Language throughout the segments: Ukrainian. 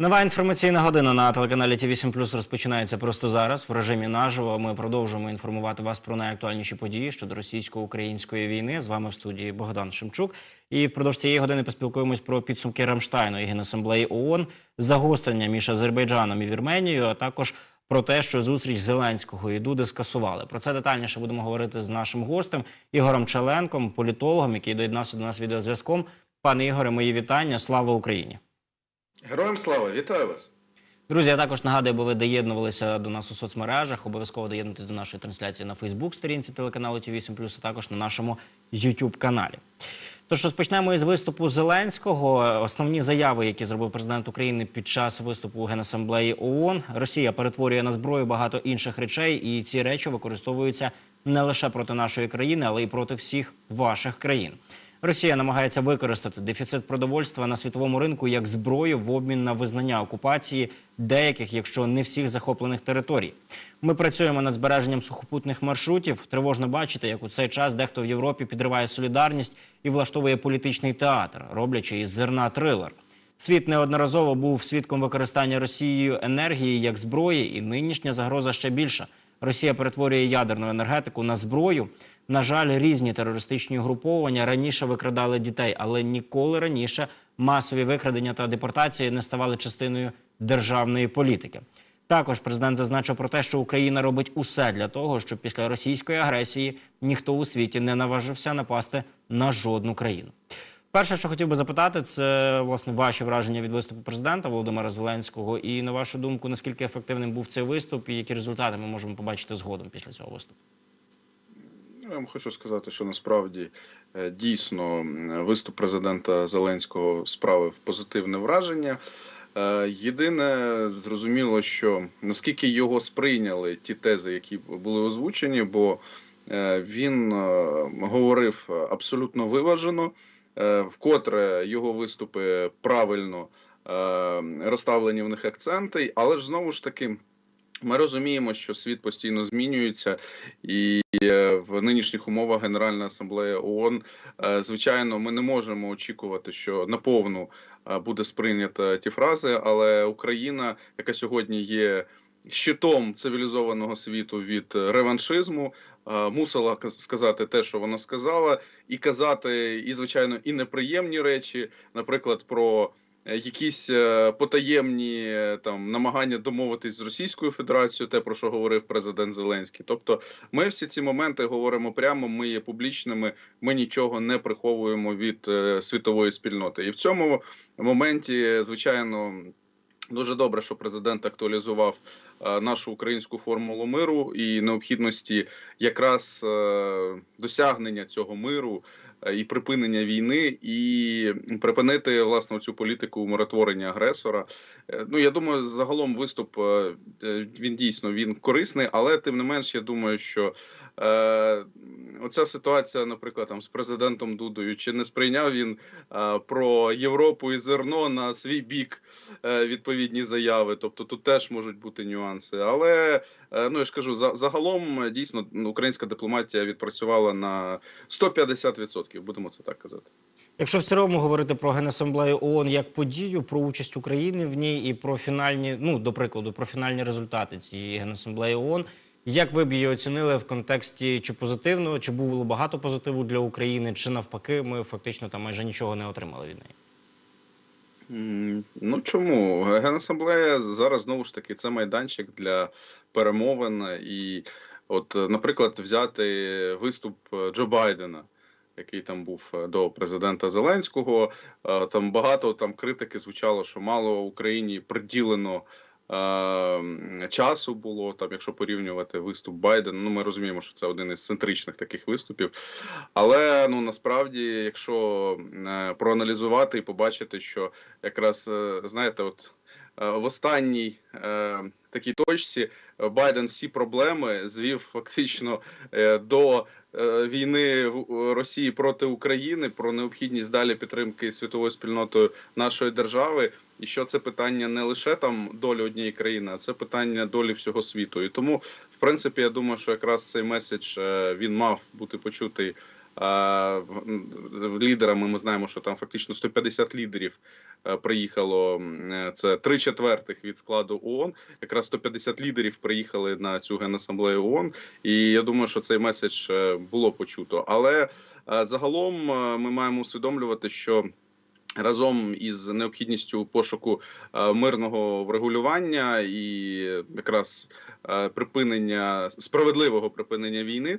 Нова інформаційна година на телеканалі ТВ 7 розпочинається просто зараз в режимі наживо. Ми продовжуємо інформувати вас про найактуальніші події щодо російсько-української війни. З вами в студії Богдан Шемчук. І впродовж цієї години поспілкуємось про підсумки Рамштайну і Генасамблеї ООН, загострення між Азербайджаном і Вірменією, а також про те, що зустріч Зеленського і Дуди скасували. Про це детальніше будемо говорити з нашим гостем Ігорем Челенком, політологом, який доєднався до нас відеозв'язком. Пане Ігоре, мої вітання. Слава Україні! Героям слава, вітаю вас. Друзі, я також нагадую, бо ви доєднувалися до нас у соцмережах. Обов'язково доєднуйтесь до нашої трансляції на Фейсбук, сторінці телеканалу Т8+, а також на нашому youtube каналі. Тож розпочнемо із виступу Зеленського. Основні заяви, які зробив президент України під час виступу у Генасамблеї ООН. Росія перетворює на зброю багато інших речей, і ці речі використовуються не лише проти нашої країни, але й проти всіх ваших країн. Росія намагається використати дефіцит продовольства на світовому ринку як зброю в обмін на визнання окупації деяких, якщо не всіх захоплених територій. Ми працюємо над збереженням сухопутних маршрутів. Тривожно бачити, як у цей час дехто в Європі підриває солідарність і влаштовує політичний театр, роблячи із зерна трилер. Світ неодноразово був свідком використання Росією енергії як зброї, і нинішня загроза ще більша. Росія перетворює ядерну енергетику на зброю. На жаль, різні терористичні угруповання раніше викрадали дітей, але ніколи раніше масові викрадення та депортації не ставали частиною державної політики. Також президент зазначив про те, що Україна робить усе для того, щоб після російської агресії ніхто у світі не наважився напасти на жодну країну. Перше, що хотів би запитати, це власне ваші враження від виступу президента Володимира Зеленського. І на вашу думку, наскільки ефективним був цей виступ, і які результати ми можемо побачити згодом після цього виступу? Я вам хочу сказати, що насправді е, дійсно виступ президента Зеленського справив позитивне враження. Е, єдине зрозуміло, що наскільки його сприйняли ті тези, які були озвучені, бо е, він говорив абсолютно виважено, вкотре його виступи правильно розставлені в них акценти, але ж знову ж таки. Ми розуміємо, що світ постійно змінюється, і е, в нинішніх умовах Генеральна асамблея ООН, е, звичайно, ми не можемо очікувати, що наповну е, буде сприйнята ті фрази, але Україна, яка сьогодні є щитом цивілізованого світу від реваншизму, мусила сказати те, що вона сказала, і казати, і звичайно, і неприємні речі, наприклад, про. Е, якісь е, потаємні е, там намагання домовитись з Російською Федерацією, те про що говорив президент Зеленський. Тобто, ми всі ці моменти говоримо прямо. Ми є публічними, ми нічого не приховуємо від світової спільноти, і в цьому моменті, звичайно. Дуже добре, що президент актуалізував нашу українську формулу миру і необхідності якраз досягнення цього миру і припинення війни, і припинити власне цю політику миротворення агресора. Е, ну я думаю, загалом виступ е, він дійсно він корисний, але тим не менш, я думаю, що е, оця ситуація, наприклад, там з президентом Дудою, чи не сприйняв він е, про Європу і зерно на свій бік е, відповідні заяви. Тобто тут теж можуть бути нюанси. Але е, ну я ж кажу, за, загалом дійсно українська дипломатія відпрацювала на 150%, Будемо це так казати. Якщо в цілому говорити про генасамблею ООН як подію, про участь України в ній і про фінальні, ну до прикладу, про фінальні результати цієї генасамблеї ООН, як ви б її оцінили в контексті чи позитивного, чи було багато позитиву для України, чи навпаки, ми фактично там майже нічого не отримали від неї? Ну чому генасамблея зараз знову ж таки це майданчик для перемовин, і, от, наприклад, взяти виступ Джо Байдена. Який там був до президента Зеленського, там багато там критики звучало, що мало Україні приділено часу було там, якщо порівнювати виступ Байдена. Ну ми розуміємо, що це один із центричних таких виступів. Але ну насправді, якщо е, проаналізувати і побачити, що якраз е, знаєте, от. Е, в останній е, такій точці Байден всі проблеми звів фактично е, до е, війни Росії проти України про необхідність далі підтримки світовою спільнотою нашої держави і що це питання не лише там долі однієї країни, а це питання долі всього світу. І тому, в принципі, я думаю, що якраз цей меседж е, він мав бути почутий. Лідерами ми знаємо, що там фактично 150 лідерів е, приїхало е, це три четвертих від складу ООН. Якраз 150 лідерів приїхали на цю генасамблею ООН. І я думаю, що цей меседж е, було почуто. Але е, загалом е, ми маємо усвідомлювати, що. Разом із необхідністю пошуку е, мирного врегулювання і якраз е, припинення справедливого припинення війни, е,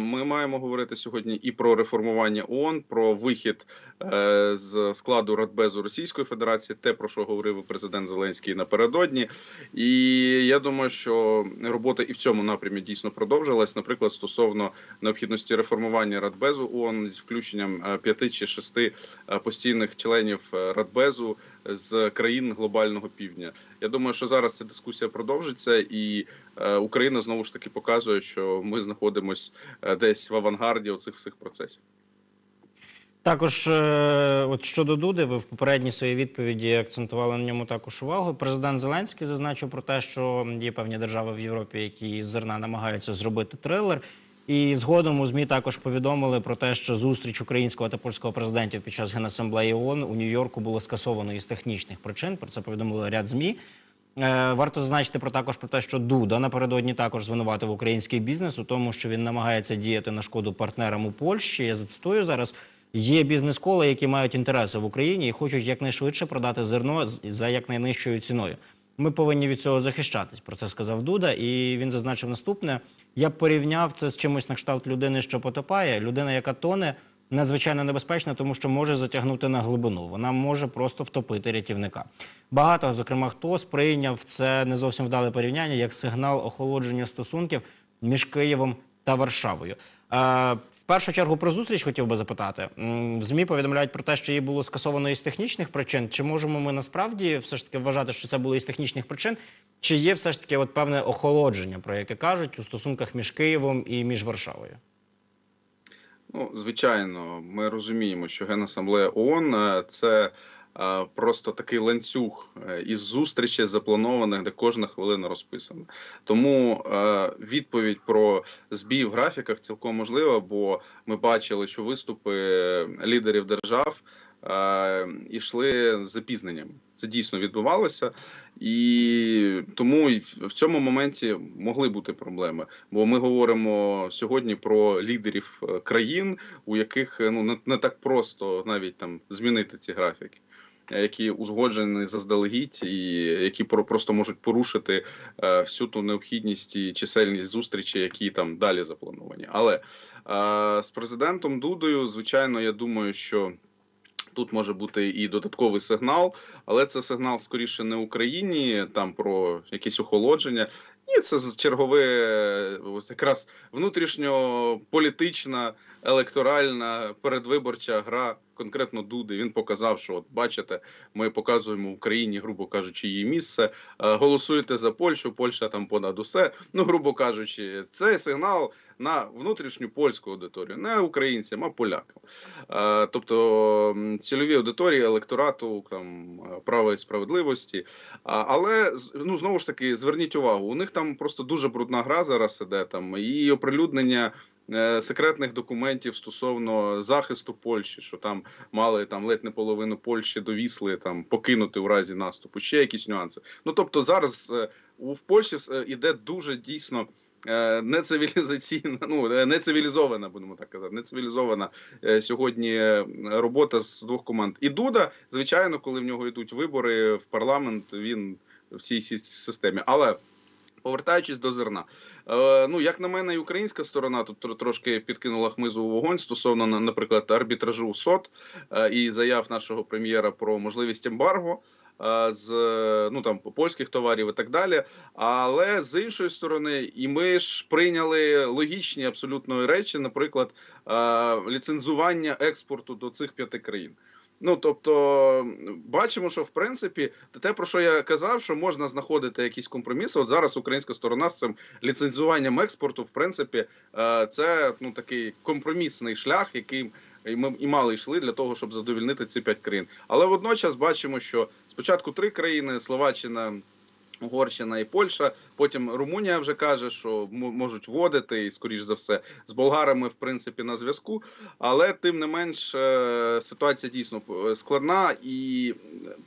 ми маємо говорити сьогодні і про реформування ООН, про вихід е, з складу Радбезу Російської Федерації, те про що говорив президент Зеленський напередодні. І я думаю, що робота і в цьому напрямі дійсно продовжилась. Наприклад, стосовно необхідності реформування Радбезу ООН з включенням е, п'яти чи шести е, постійних членів е, Радбезу з країн глобального півдня. Я думаю, що зараз ця дискусія продовжиться, і е, Україна знову ж таки показує, що ми знаходимося десь в авангарді оцих всіх процесів. Також, е, от щодо Дуди, ви в попередній своїй відповіді акцентували на ньому також увагу. Президент Зеленський зазначив про те, що є певні держави в Європі, які зерна намагаються зробити трилер. І згодом у змі також повідомили про те, що зустріч українського та польського президентів під час генасамблеї ООН у Нью-Йорку було скасовано із технічних причин. Про це повідомили ряд змі. Е, Варто зазначити про також про те, що Дуда напередодні також звинуватив український бізнес у тому, що він намагається діяти на шкоду партнерам у Польщі. Я зацитую зараз. Є бізнес-кола, які мають інтереси в Україні і хочуть якнайшвидше продати зерно за якнайнижчою ціною. Ми повинні від цього захищатись. Про це сказав Дуда, і він зазначив наступне: я б порівняв це з чимось на кшталт людини, що потопає. Людина, яка тоне, надзвичайно небезпечна, тому що може затягнути на глибину. Вона може просто втопити рятівника. Багато, зокрема, хто сприйняв це не зовсім вдале порівняння як сигнал охолодження стосунків між Києвом та Варшавою. Першу чергу про зустріч хотів би запитати. В ЗМІ повідомляють про те, що її було скасовано із технічних причин. Чи можемо ми насправді все ж таки вважати, що це було із технічних причин? Чи є все ж таки от певне охолодження, про яке кажуть у стосунках між Києвом і між Варшавою? Ну, звичайно, ми розуміємо, що Генасамблея ООН е, це просто такий ланцюг е, із зустрічей запланованих, де кожна хвилина розписана. Тому е, відповідь про збій в графіках цілком можлива, бо ми бачили, що виступи лідерів держав. е, Ішли з запізненням. Це дійсно відбувалося, і тому в цьому моменті могли бути проблеми. Бо ми говоримо сьогодні про лідерів країн, у яких ну не, так просто навіть там змінити ці графіки, які узгоджені заздалегідь, і які про- просто можуть порушити е, всю ту необхідність і чисельність зустрічей, які там далі заплановані. Але е, з президентом Дудою, звичайно, я думаю, що. Тут може бути і додатковий сигнал, але це сигнал скоріше не Україні, там про якесь охолодження. Ні, це чергове е, ось якраз внутрішньополітична, електоральна передвиборча гра конкретно Дуди. Він показав, що от бачите, ми показуємо Україні, грубо кажучи, її місце. Е, Голосуєте за Польщу, Польща там понад усе. Ну, грубо кажучи, це сигнал на внутрішню польську аудиторію, не українцям, а полякам. Е, Тобто цільові аудиторії електорату там е, права і справедливості. Але ну знову ж таки зверніть увагу, у них там просто дуже брудна гра зараз іде там і оприлюднення. Е, Секретних документів стосовно захисту Польщі, що там мали там ледь не половину Польщі довісли там покинути у разі наступу. Ще якісь нюанси. Ну тобто зараз е, у в Польщі все іде дуже дійсно е, нецивілізаційна, ну е, нецивілізована, будемо так казати, нецивілізована е, сьогодні е, робота з двох команд. І Дуда, звичайно, коли в нього йдуть вибори в парламент, він в цій системі. Але повертаючись до зерна, е, ну як на мене, і українська сторона тут трошки підкинула хмизу у вогонь стосовно, наприклад, арбітражу СОТ е, і заяв нашого прем'єра про можливість ембарго. е, З ну там польських товарів і так далі, але з іншої сторони, і ми ж прийняли логічні абсолютно речі, наприклад, е, ліцензування експорту до цих п'яти країн. Ну тобто, бачимо, що в принципі те, про що я казав, що можна знаходити якісь компроміси. От зараз українська сторона з цим ліцензуванням експорту, в принципі, е, це ну такий компромісний шлях, який ми і мали йшли для того, щоб задовільнити ці п'ять країн. Але водночас бачимо, що спочатку три країни: Словаччина, Угорщина і Польща. Потім Румунія вже каже, що можуть вводити, і скоріш за все, з болгарами в принципі на зв'язку. Але тим не менш е, ситуація дійсно е, складна і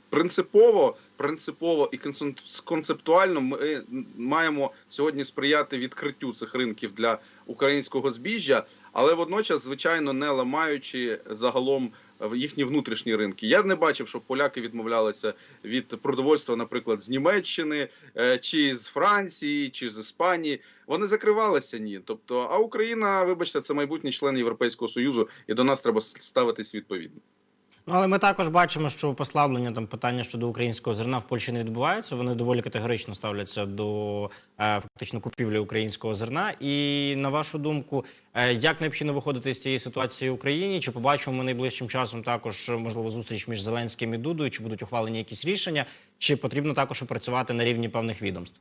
принципово, принципово і концеп- концептуально ми маємо сьогодні сприяти відкриттю цих ринків для українського збіжжя, але водночас, звичайно, не ламаючи загалом їхні внутрішні ринки. Я не бачив, щоб поляки відмовлялися від продовольства, наприклад, з Німеччини, е, чи з Франції, чи з Іспанії. Вони закривалися ні. Тобто, а Україна, вибачте, це майбутній член Європейського союзу, і до нас треба ставитись відповідно. Ну, але ми також бачимо, що послаблення там питання щодо українського зерна в Польщі не відбуваються. Вони доволі категорично ставляться до е, фактично купівлі українського зерна. І на вашу думку, е, як необхідно виходити з цієї ситуації в Україні? Чи побачимо ми найближчим часом також можливо зустріч між Зеленським і Дудою? Чи будуть ухвалені якісь рішення? Чи потрібно також опрацювати на рівні певних відомств?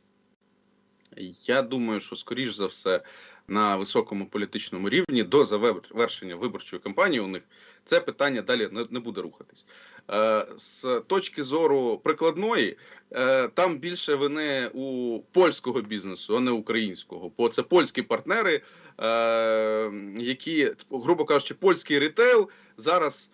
Я думаю, що скоріш за все на високому політичному рівні до завершення виборчої кампанії у них це питання далі не, буде рухатись. Е, з точки зору прикладної, е, там більше вини у польського бізнесу, а не українського. Бо це польські партнери, е, які, грубо кажучи, польський рітейл зараз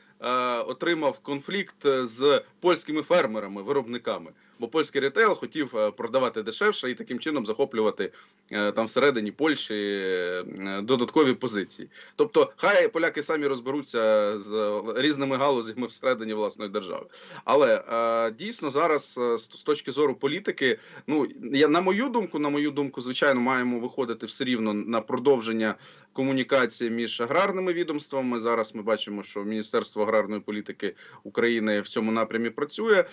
отримав конфлікт з польськими фермерами, виробниками. Бо польський рітейл хотів е, продавати дешевше і таким чином захоплювати е, там всередині Польщі е, додаткові позиції. Тобто, хай поляки самі розберуться з різними галузями всередині власної держави. Але дійсно зараз з точки зору політики, ну я на мою думку, на мою думку, звичайно, маємо виходити все рівно на продовження комунікації між аграрними відомствами. Зараз ми бачимо, що Міністерство аграрної політики України в цьому напрямі працює.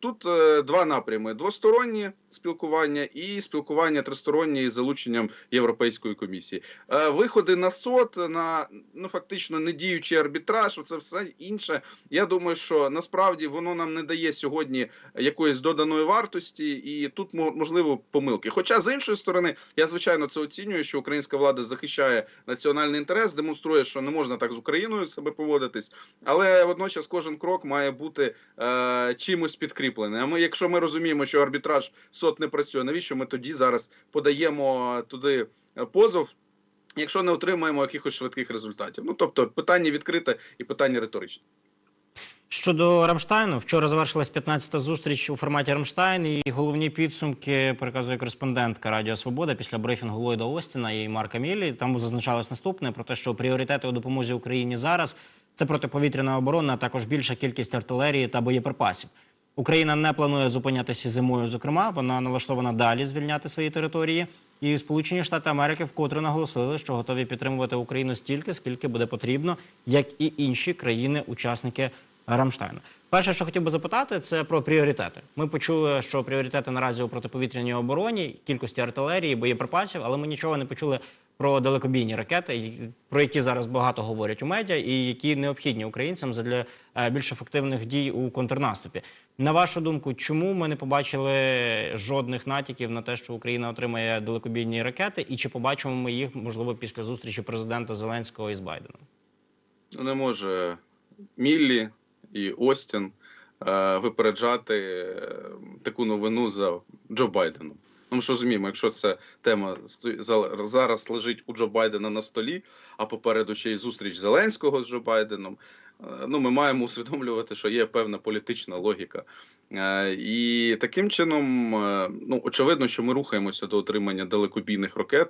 Тут е, два напрями: двосторонні спілкування і спілкування тристороннє із залученням Європейської комісії. Е, виходи на сот на ну фактично не діючий арбітраж. Це все інше. Я думаю, що насправді воно нам не дає сьогодні якоїсь доданої вартості, і тут можливо помилки. Хоча з іншої сторони, я звичайно це оцінюю, що українська влада захищає національний інтерес, демонструє, що не можна так з Україною себе поводитись, але водночас кожен крок має бути е, чимось підкріплений. А ми, якщо ми розуміємо, що арбітраж сот не працює, навіщо ми тоді зараз подаємо туди е, позов? Якщо не отримаємо якихось швидких результатів, ну тобто питання відкрите і питання риторичне. Щодо Рамштайну, вчора завершилась 15-та зустріч у форматі Рамштайн, і головні підсумки переказує кореспондентка Радіо Свобода після брифінгу Ллойда Остіна і Марка Міллі. Там зазначалось наступне про те, що пріоритети у допомозі Україні зараз це протиповітряна оборона, а також більша кількість артилерії та боєприпасів. Україна не планує зупинятися зимою. Зокрема, вона налаштована далі звільняти свої території. І Сполучені Штати Америки вкотре наголосили, що готові підтримувати Україну стільки, скільки буде потрібно, як і інші країни-учасники Рамштайну. Перше, що хотів би запитати, це про пріоритети. Ми почули, що пріоритети наразі у протиповітряній обороні, кількості артилерії, боєприпасів, але ми нічого не почули про далекобійні ракети, про які зараз багато говорять у медіа, і які необхідні українцям для більш ефективних дій у контрнаступі. На вашу думку, чому ми не побачили жодних натяків на те, що Україна отримає далекобійні ракети, і чи побачимо ми їх можливо після зустрічі президента Зеленського із Байденом? Ну, не може Міллі і Остін е, випереджати е, таку новину за Джо Байденом. Ну, ми ж розуміємо, якщо ця тема зараз лежить у Джо Байдена на столі, а попереду ще й зустріч Зеленського з Джо Байденом. Е, Ну, ми маємо усвідомлювати, що є певна політична логіка. Е, І таким чином, е, ну очевидно, що ми рухаємося до отримання далекобійних ракет.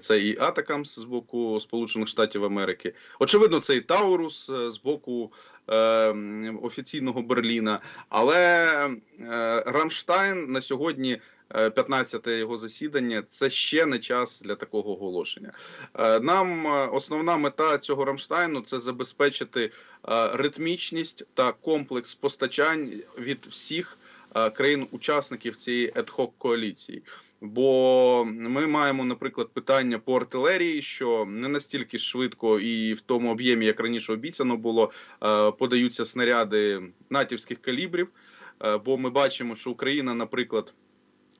Це і Атакамс з боку Сполучених Штатів Америки. Очевидно, це і Таурус з боку е, офіційного Берліна. Але е, Рамштайн на сьогодні. 15-те його засідання це ще не час для такого оголошення. Е, Нам е, основна мета цього Рамштайну це забезпечити е, ритмічність та комплекс постачань від всіх країн-учасників цієї ad-hoc коаліції. Бо ми маємо, наприклад, питання по артилерії, що не настільки швидко і в тому об'ємі, як раніше обіцяно було, подаються снаряди натівських калібрів. Бо ми бачимо, що Україна, наприклад,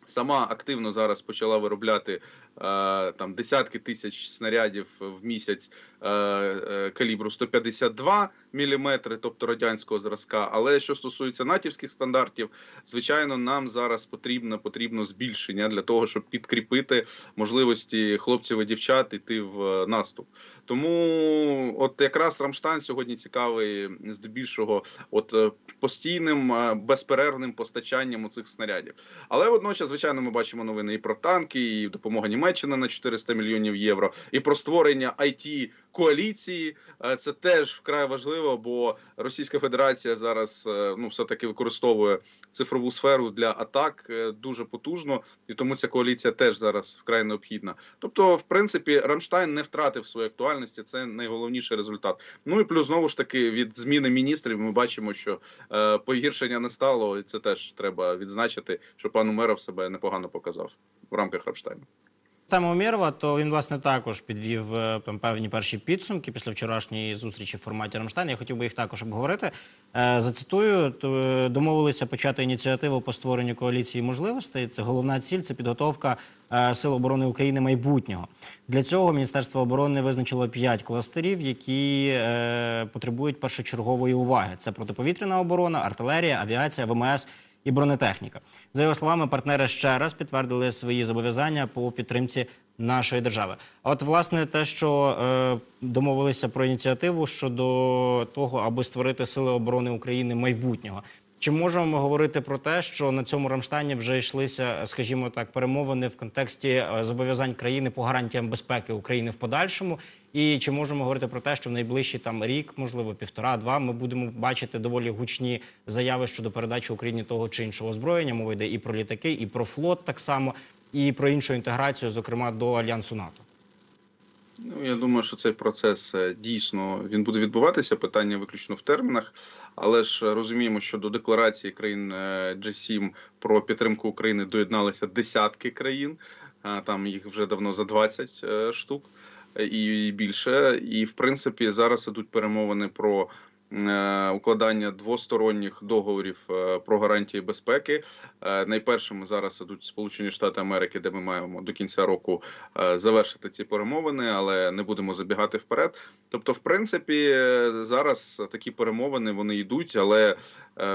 сама активно зараз почала виробляти там десятки тисяч снарядів в місяць е, е, калібру 152 мм, тобто радянського зразка. Але що стосується натівських стандартів, звичайно, нам зараз потрібно потрібно збільшення для того, щоб підкріпити можливості хлопців і дівчат іти в е, наступ. Тому, от якраз Рамштайн сьогодні цікавий здебільшого, от е, постійним е, безперервним постачанням у цих снарядів. Але водночас, звичайно, ми бачимо новини і про танки, і допомога Німеччини на 400 мільйонів євро, і про створення it коаліції. Е, Це теж вкрай важливо, бо Російська Федерація зараз е, ну все таки використовує цифрову сферу для атак е, дуже потужно, і тому ця коаліція теж зараз вкрай необхідна. Тобто, в принципі, Рамштайн не втратив своєї актуальності. Це найголовніший результат. Ну і плюс знову ж таки від зміни міністрів ми бачимо, що погіршення не стало, і це теж треба відзначити, що пан Умеров себе непогано показав в рамках Рамштайну. Тема Умєрова, то він власне також підвів е, там певні перші підсумки після вчорашньої зустрічі в форматі Рамштайн. Я хотів би їх також обговорити. Е, Зацитую, то, е, домовилися почати ініціативу по створенню коаліції можливостей. Це головна ціль, це підготовка Сил оборони України майбутнього. Для цього Міністерство оборони визначило п'ять кластерів, які потребують першочергової уваги. Це протиповітряна оборона, артилерія, авіація, ВМС і бронетехніка. За його словами, партнери ще раз підтвердили свої зобов'язання по підтримці нашої держави. А от власне те, що е, домовилися про ініціативу щодо того, аби створити сили оборони України майбутнього. Чи можемо ми говорити про те, що на цьому Рамштайні вже йшлися, скажімо так, перемовини в контексті е, зобов'язань країни по гарантіям безпеки України в подальшому? І чи можемо говорити про те, що в найближчий там рік, можливо, півтора-два, ми будемо бачити доволі гучні заяви щодо передачі Україні того чи іншого озброєння? Мова йде і про літаки, і про флот так само, і про іншу інтеграцію, зокрема до альянсу НАТО. Ну, я думаю, що цей процес е, дійсно він буде відбуватися. Питання виключно в термінах, але ж розуміємо, що до декларації країн е, G7 про підтримку України доєдналися десятки країн. Там їх вже давно за 20 е, штук і більше. І в принципі зараз ідуть перемовини про. е, Укладання двосторонніх договорів е, про гарантії безпеки. Е, Найпершими зараз ідуть Сполучені Штати Америки, де ми маємо до кінця року завершити ці перемовини, але не будемо забігати вперед. Тобто, в принципі, зараз такі перемовини вони йдуть, але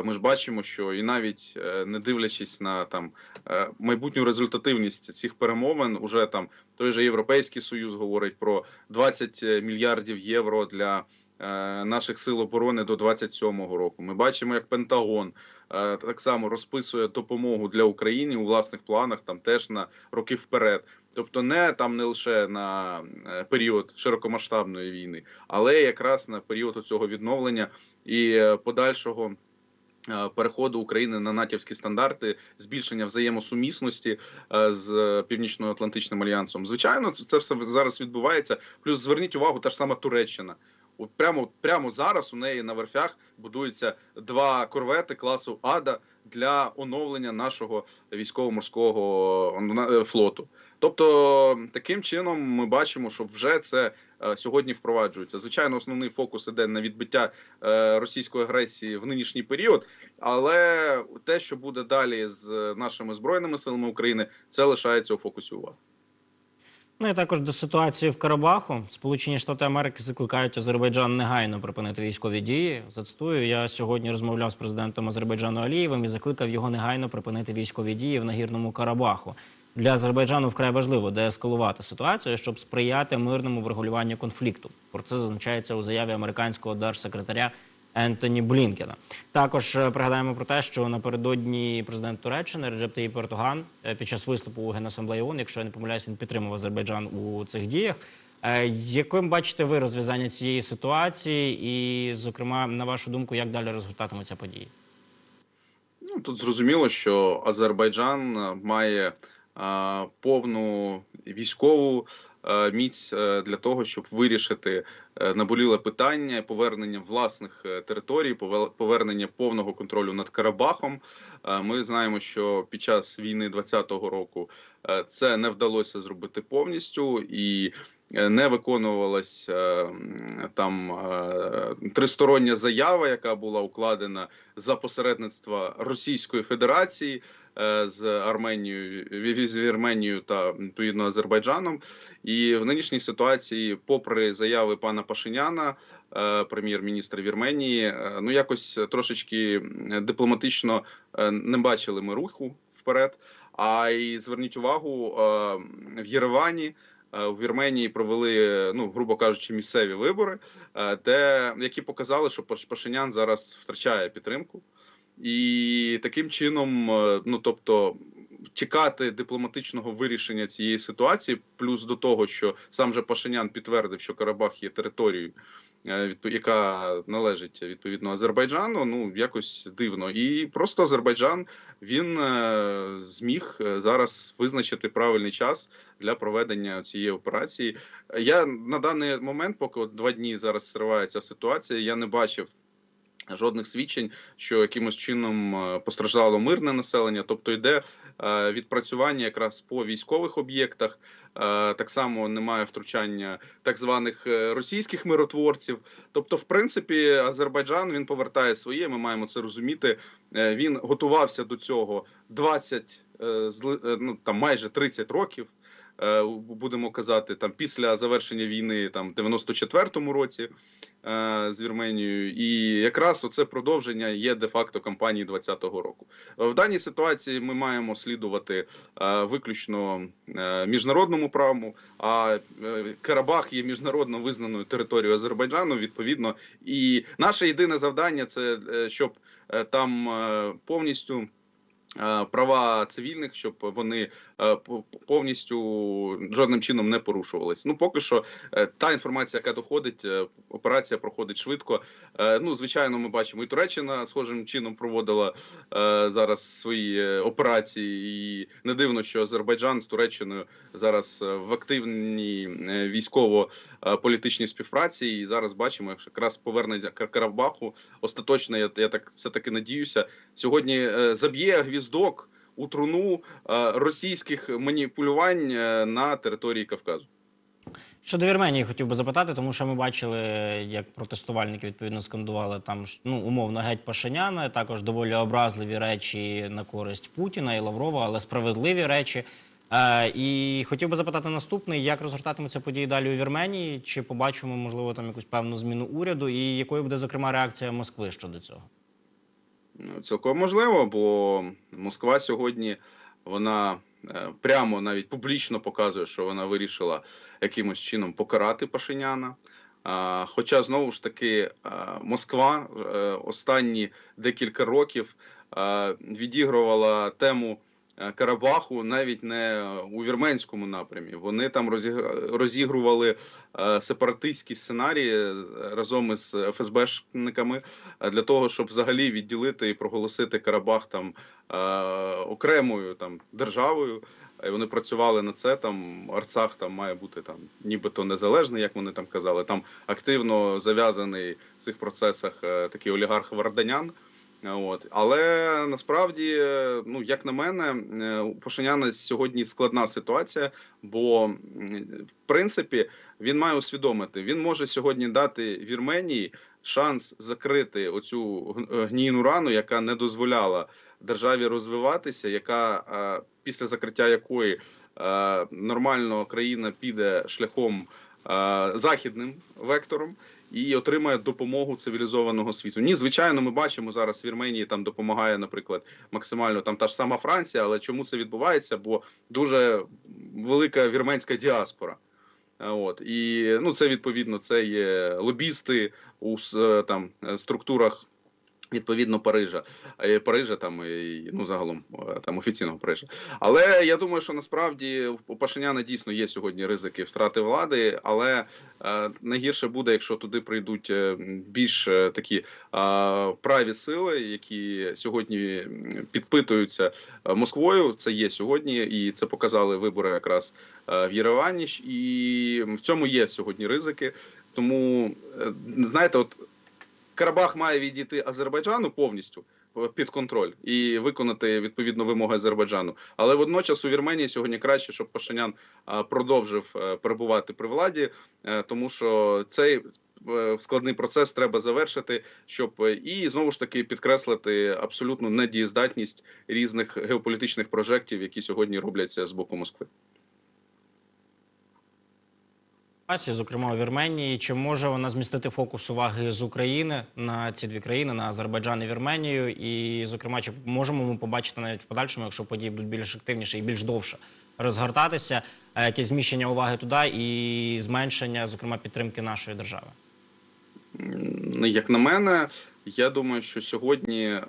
ми ж бачимо, що і навіть не дивлячись на там майбутню результативність цих перемовин, уже там той же Європейський Союз говорить про 20 мільярдів євро для. е, Наших сил оборони до 27-го року ми бачимо, як Пентагон е, так само розписує допомогу для України у власних планах, там теж на роки вперед. Тобто, не там не лише на е, період широкомасштабної війни, але якраз на період цього відновлення і е, подальшого. Е, Переходу України на натівські стандарти, збільшення взаємосумісності е, з Північно-Атлантичним альянсом. Звичайно, це все зараз відбувається. Плюс зверніть увагу, та ж сама Туреччина. От прямо прямо зараз у неї на верфях будуються два корвети класу Ада для оновлення нашого військово-морського е, флоту. Тобто, таким чином ми бачимо, що вже це сьогодні впроваджується. Звичайно, основний фокус іде на відбиття е, російської агресії в нинішній період, але те, що буде далі з нашими збройними силами України, це лишається у фокусі уваги. Ну і також до ситуації в Карабаху. Сполучені Штати Америки закликають Азербайджан негайно припинити військові дії. Зацитую, я сьогодні розмовляв з президентом Азербайджану Алієвим і закликав його негайно припинити військові дії в нагірному Карабаху. Для Азербайджану вкрай важливо деескалувати ситуацію, щоб сприяти мирному врегулюванню конфлікту. Про це зазначається у заяві американського держсекретаря Ентоні Блінкена. Також е, пригадаємо про те, що напередодні президент Туреччини Реджеп Таїп Ердоган е, під час виступу у Генасамблеї ООН, якщо я не помиляюсь, він підтримав Азербайджан у цих діях. Е, Яким бачите ви розв'язання цієї ситуації, і, зокрема, на вашу думку, як далі розгортатимуться події? Ну тут зрозуміло, що Азербайджан має повну військову міць для того, щоб вирішити е, наболіле питання повернення власних е, територій, пове- повернення повного контролю над Карабахом. Ми знаємо, що під час війни 2020 року е, це не вдалося зробити повністю, і не виконувалась е, там тристороння заява, яка була укладена за посередництва Російської Федерації з Арменією, з Вірменією та відповідно Азербайджаном. І в нинішній ситуації, попри заяви пана Пашиняна, е, прем'єр-міністра Вірменії, е, ну якось трошечки дипломатично е, не бачили ми руху вперед. А й зверніть увагу, е, в Єревані. е, В Вірменії провели, ну грубо кажучи, місцеві вибори, е, де які показали, що Паш- Пашинян зараз втрачає підтримку, і таким чином, е, ну тобто, чекати дипломатичного вирішення цієї ситуації, плюс до того, що сам же Пашинян підтвердив, що Карабах є територією, е, яка належить відповідно Азербайджану. Ну якось дивно, і просто Азербайджан він е, зміг зараз визначити правильний час для проведення цієї операції. Я на даний момент, поки два дні зараз стривається ситуація, я не бачив. Жодних свідчень, що якимось чином е, постраждало мирне населення, тобто йде е, відпрацювання якраз по військових об'єктах. Е, Так само немає втручання так званих російських миротворців. Тобто, в принципі, Азербайджан він повертає своє. Ми маємо це розуміти. Він готувався до цього 20, е, з е, ну там майже 30 років. Е, Будемо казати, там після завершення війни, там в 94-му році е, з Вірменією, і якраз оце продовження є де-факто кампанії 20-го року. В даній ситуації ми маємо слідувати е, виключно міжнародному праву. А Карабах є міжнародно визнаною територією Азербайджану. Відповідно, і наше єдине завдання це щоб там повністю. Права цивільних, щоб вони повністю жодним чином не порушувались. Ну поки що е, та інформація, яка доходить, е, операція проходить швидко. Е, Ну, звичайно, ми бачимо, і Туреччина схожим чином проводила е, зараз свої е, операції, і не дивно, що Азербайджан з Туреччиною зараз е, в активній е, військово-політичній співпраці. І зараз бачимо, що якраз повернення Кар- Карабаху остаточно, я, я так все таки надіюся, сьогодні е, заб'є гвіздок у труну е, російських маніпулювань е, на території Кавказу. Щодо Вірменії хотів би запитати, тому що ми бачили, як протестувальники відповідно скандували там ну умовно геть Пашиняна, також доволі образливі речі на користь Путіна і Лаврова, але справедливі речі. Е, і хотів би запитати наступний, як розгортатимуться події далі у Вірменії? Чи побачимо, можливо, там якусь певну зміну уряду, і якою буде зокрема реакція Москви щодо цього? Ну, Цілком можливо, бо Москва сьогодні вона е, прямо навіть публічно показує, що вона вирішила якимось чином покарати Пашиняна. Хоча знову ж таки Москва е, останні декілька років е, відігрувала тему е, Карабаху навіть не у вірменському напрямі. Вони там розіг- розігрували е, сепаратистські сценарії разом із ФСБшниками е, для того, щоб взагалі відділити і проголосити Карабах там е, окремою там державою. І вони працювали на це. Там Арцах там має бути там, нібито незалежний, як вони там казали. Там активно зав'язаний в цих процесах е, такий олігарх Варданян. Е, От але насправді, е, ну як на мене, е, у Пашиняна сьогодні складна ситуація, бо в принципі він має усвідомити, він може сьогодні дати Вірменії шанс закрити оцю гнійну рану, яка не дозволяла державі розвиватися, яка е, після закриття якої е, нормально країна піде шляхом е, західним вектором. І отримає допомогу цивілізованого світу. Ні, звичайно, ми бачимо зараз в Вірменії там допомагає, наприклад, максимально там та ж сама Франція. Але чому це відбувається? Бо дуже велика вірменська діаспора. От і ну це відповідно це є лобісти у там е, структурах відповідно Парижа, е, Парижа там і ну загалом е, там офіційного Парижа. Але я думаю, що насправді у Пашиняна дійсно є сьогодні ризики втрати влади, але е, найгірше буде, якщо туди прийдуть е, більш такі е, праві сили, які сьогодні підпитуються Москвою. Це є сьогодні, і це показали вибори якраз в Єревані. І в цьому є сьогодні ризики. Тому знаєте, от Карабах має відійти Азербайджану повністю. під контроль і виконати відповідно вимоги Азербайджану. Але водночас у Вірменії сьогодні краще, щоб Пашинян продовжив е, перебувати при владі, е, тому що цей е, складний процес треба завершити, щоб е, і знову ж таки підкреслити абсолютну недієздатність різних геополітичних прожектів, які сьогодні робляться з боку Москви. Ситуації, зокрема у Вірменії. Чи може вона змістити фокус уваги з України на ці дві країни, на Азербайджан і Вірменію? І, зокрема, чи можемо ми побачити навіть в подальшому, якщо події будуть більш активніше і більш довше розгортатися, е, якесь зміщення уваги туди і зменшення, зокрема, підтримки нашої держави? Як на мене, я думаю, що сьогодні е,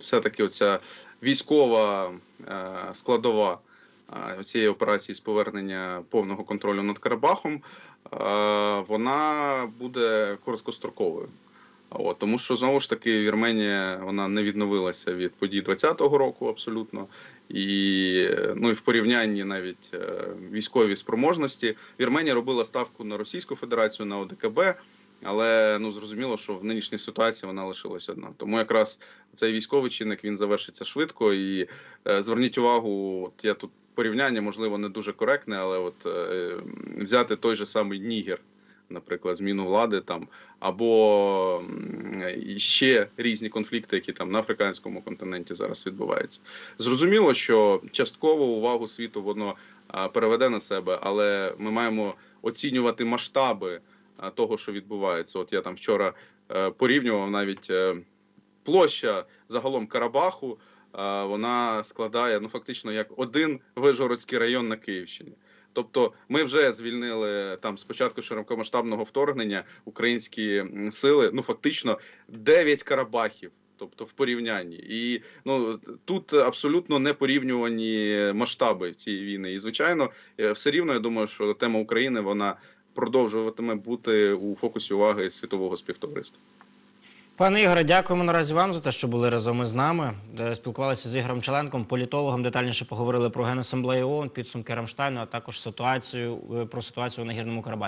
все-таки оця військова е, складова цієї операції з повернення повного контролю над Карабахом, вона буде короткостроковою. От, тому що знову ж таки Вірменія вона не відновилася від подій 20-го року абсолютно. І ну і в порівнянні навіть е, військові спроможності Вірменія робила ставку на Російську Федерацію, на ОДКБ. Але ну зрозуміло, що в нинішній ситуації вона лишилась одна. Тому якраз цей військовий чинник він завершиться швидко. І е, зверніть увагу, от я тут порівняння, можливо, не дуже коректне, але от е, взяти той же самий Нігер, наприклад, зміну влади там, або ще різні конфлікти, які там на африканському континенті зараз відбуваються. Зрозуміло, що частково увагу світу воно переведе на себе, але ми маємо оцінювати масштаби того, що відбувається. От я там вчора е, порівнював навіть е, площа загалом Карабаху. е, Вона складає ну фактично як один Вижгородський район на Київщині. Тобто, ми вже звільнили там спочатку широкомасштабного вторгнення українські сили. Ну фактично 9 Карабахів. Тобто в порівнянні, і ну тут абсолютно не порівнювані масштаби цієї війни. І звичайно, все рівно я думаю, що тема України вона продовжуватиме бути у фокусі уваги світового співтовариства. Пане Ігоре, дякуємо наразі вам за те, що були разом із нами. Е, Спілкувалися з Ігорем Челенком, політологом. Детальніше поговорили про Генасамблею ООН, підсумки Рамштайну, а також ситуацію е, про ситуацію на гірному Карабасі.